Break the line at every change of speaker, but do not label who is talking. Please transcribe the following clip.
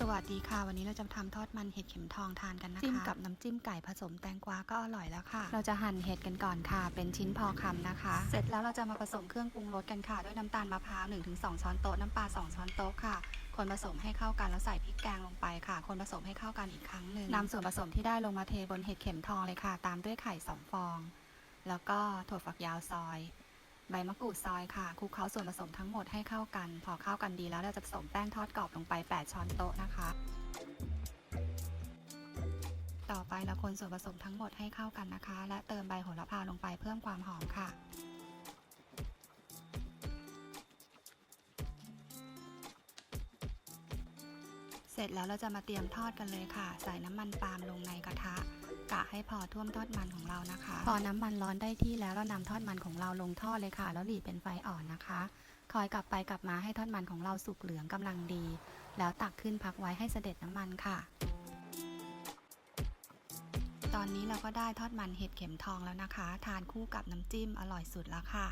สวัสดีค่ะ วันนี้เราจะทำทอดมันเห็ดเข็มทองทานกันนะคะจิ้มกับน้ำจิ้มไก่ผสมแตงกวาก็อร่อยแล้วค่ะ เราจะหั่นเห็ดกันก่อนค่ะ เป็นชิ้นพอคำนะคะ เสร็จแล้วเราจะมาผสมเครื่องปรุงรสกันค่ะ ด้วยน้ำตาลมะพร้าว1-2 ช้อนโต๊ะน้ำปลา2ช้อนโต๊ะค่ะ คนผสมให้เข้ากันแล้วใส่พริกแกงลงไปค่ะ คนผสมให้เข้ากันอีกครั้งหนึ่งนำส่วนผสมที่ได้ลงมาเทบนเห็ดเข็มทองเลยค่ะ ตามด้วยไข่สองฟอง แล้วก็ถั่วฝักยาวซอย ใบมะกรูดซอยค่ะคลุกเคล้าส่วนผสมทั้งหมดให้เข้ากัน พอเข้ากันดีแล้วเราจะผสมแป้งทอดกรอบลงไป 8 ช้อนโต๊ะนะคะ ต่อไปเราคนส่วนผสมทั้งหมดให้เข้ากันนะคะ และเติมใบโหระพาลงไปเพิ่มความหอมค่ะเสร็จแล้วเราจะมาเตรียมทอดกันเลยค่ะ ใส่น้ำมันปาล์มลงในกระทะ กะให้พอท่วมทอดมันของเรานะคะ พอน้ำมันร้อนได้ที่แล้วเรานำทอดมันของเราลงทอดเลยค่ะ แล้วหลีเป็นไฟอ่อนนะคะ คอยกลับไปกลับมาให้ทอดมันของเราสุกเหลืองกำลังดี แล้วตักขึ้นพักไว้ให้เสด็จน้ำมันค่ะ ตอนนี้เราก็ได้ทอดมันเห็ดเข็มทองแล้วนะคะ ทานคู่กับน้ำจิ้มอร่อยสุดแล้วค่ะ